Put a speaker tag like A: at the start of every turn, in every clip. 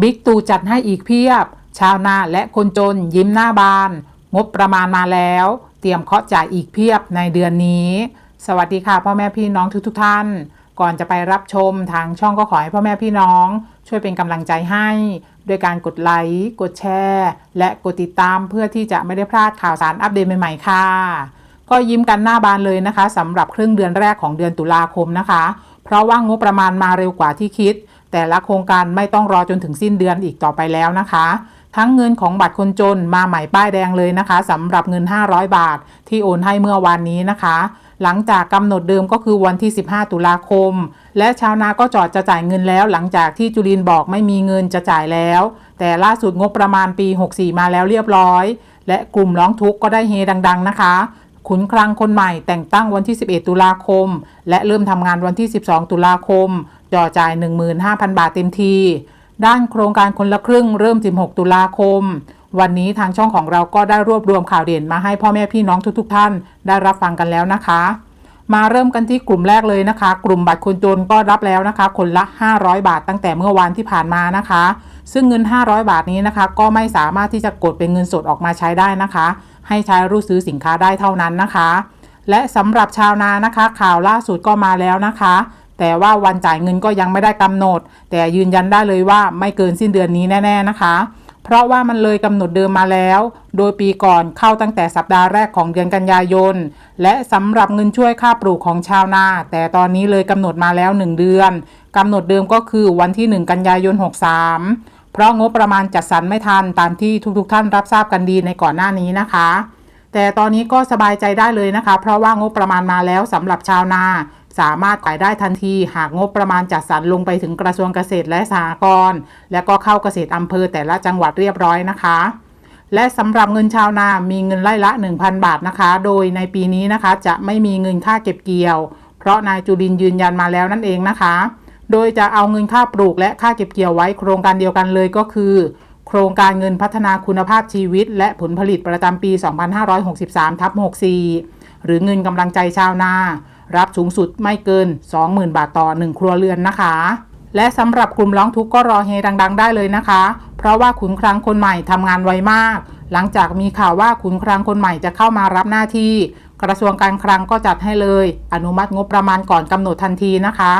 A: บิ๊กตู่จัดให้อีกเพียบ ชาวนาและคนจนยิ้มหน้าบาน งบประมาณมาแล้ว เตรียมเคาะจ่ายอีกเพียบในเดือนนี้ สวัสดีค่ะพ่อแม่พี่น้องทุกๆทท่าน ก่อนจะไปรับชมทางช่องก็ขอให้พ่อแม่พี่น้อง ช่วยเป็นกำลังใจให้ด้วยการกดไลค์กดแชร์ และกดติดตามเพื่อที่จะไม่ได้พลาดข่าวสารอัปเดตใหม่ๆค่ะก็ยิ้มกันหน้าบานเลยนะคะสำหรับครึ่งเดือนแรกของเดือนตุลาคมนะคะ เพราะว่างบประมาณมาเร็วกว่าที่คิด แต่ละโครงการไม่ต้องรอจนถึงสิ้นเดือนอีกต่อไปแล้วนะคะ ทั้งเงินของบัตรคนจนมาใหม่ป้ายแดงเลยนะคะสำหรับเงิน 500 บาท ที่โอนให้เมื่อวานนี้นะคะ หลังจากกำหนดเดิมก็คือวันที่ 15 ตุลาคม และชาวนาก็จอดจะจ่ายเงินแล้ว หลังจากที่จุลินบอกไม่มีเงินจะจ่ายแล้ว แต่ล่าสุดงบประมาณปี 64 มาแล้วเรียบร้อย และกลุ่มร้องทุกข์ก็ได้เฮดัง ๆ นะคะขุนคลังคนใหม่แต่งตั้งวันที่ 11 ตุลาคม และเริ่มทำงานวันที่ 12 ตุลาคม จ่อจ่าย 15,000 บาทเต็มที ด้านโครงการคนละครึ่งเริ่ม 16 ตุลาคม วันนี้ทางช่องของเราก็ได้รวบรวมข่าวเด่นมาให้พ่อแม่พี่น้องทุกๆ ท่าน ได้รับฟังกันแล้วนะคะ มาเริ่มกันที่กลุ่มแรกเลยนะคะ กลุ่มบัตรคนจนก็รับแล้วนะคะ คนละ 500 บาทตั้งแต่เมื่อวานที่ผ่านมานะคะ ซึ่งเงิน 500 บาทนี้นะคะ ก็ไม่สามารถที่จะกดเป็นเงินสดออกมาใช้ได้นะคะ ให้ใช้รูดซื้อสินค้าได้เท่านั้นนะคะและสำหรับชาวนานะคะ ข่าวล่าสุดก็มาแล้วนะคะ แต่ว่าวันจ่ายเงินก็ยังไม่ได้กำหนด แต่ยืนยันได้เลยว่าไม่เกินสิ้นเดือนนี้แน่ๆนะคะ เพราะว่ามันเลยกำหนดเดิมมาแล้ว โดยปีก่อนเข้าตั้งแต่สัปดาห์แรกของเดือนกันยายน และสำหรับเงินช่วยค่าปลูกของชาวนา แต่ตอนนี้เลยกำหนดมาแล้ว 1 เดือนกำหนดเดิมก็คือวันที่ 1 กันยายน 63 เพราะงบประมาณจัดสรรไม่ทันตามที่ทุกๆท่านรับทราบกันดีในก่อนหน้านี้นะคะแต่ตอนนี้ก็สบายใจได้เลยนะคะ เพราะว่างบประมาณมาแล้วสำหรับชาวนา สามารถขายได้ทันทีหากงบประมาณจัดสรรลงไปถึงกระทรวงเกษตรและสหกรณ์และก็เข้าเกษตรอำเภอแต่ละจังหวัดเรียบร้อยนะคะ และสำหรับเงินชาวนา มีเงินไล่ละ 1,000 บาทนะคะ โดยในปีนี้นะคะ จะไม่มีเงินค่าเก็บเกี่ยว เพราะนายจุลินยืนยันมาแล้วนั่นเองนะคะ โดยจะเอาเงินค่าปลูกและค่าเก็บเกี่ยวไว้ โครงการเดียวกันเลยก็คือ โครงการเงินพัฒนาคุณภาพชีวิต และผลผลิตประจำปี 2563ทับ64หรือเงินกำลังใจชาวนา รับสูงสุดไม่เกิน 20,000 บาทต่อ 1 ครัวเรือนนะคะ และสำหรับกลุ่มร้องทุกข์ก็รอเฮดัง ๆ ได้เลยนะคะ เพราะว่าขุนคลังคนใหม่ทำงานไวมาก หลังจากมีข่าวว่าขุนคลังคนใหม่จะเข้ามารับหน้าที่ กระทรวงการคลังก็จัดให้เลย อนุมัติงบประมาณก่อนกำหนดทันทีนะคะ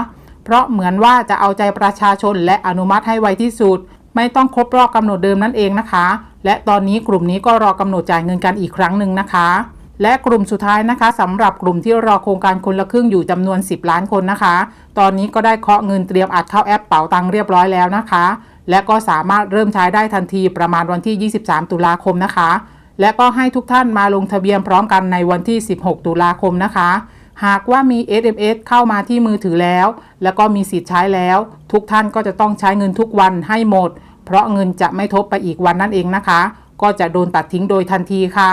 A: เพราะเหมือนว่าจะเอาใจประชาชนและอนุมัติให้ไวที่สุด ไม่ต้องครบรอบกำหนดเดิมนั่นเองนะคะ และตอนนี้กลุ่มนี้ก็รอกำหนดจ่ายเงินกันอีกครั้งหนึ่งนะคะ และกลุ่มสุดท้ายนะคะสำหรับกลุ่มที่รอโครงการคนละครึ่งอยู่จำนวน 10 ล้านคนนะคะ ตอนนี้ก็ได้เคาะเงินเตรียมอัดเข้าแอปเป๋าตังเรียบร้อยแล้วนะคะ และก็สามารถเริ่มใช้ได้ทันทีประมาณวันที่ 23 ตุลาคมนะคะ และก็ให้ทุกท่านมาลงทะเบียนพร้อมกันในวันที่ 16 ตุลาคมนะคะ หากว่ามี SMS เข้ามาที่มือถือแล้ว แล้วก็มีสิทธิ์ใช้แล้ว ทุกท่านก็จะต้องใช้เงินทุกวันให้หมด เพราะเงินจะไม่ทบไปอีกวันนั่นเองนะคะ ก็จะโดนตัดทิ้งโดยทันทีค่ะ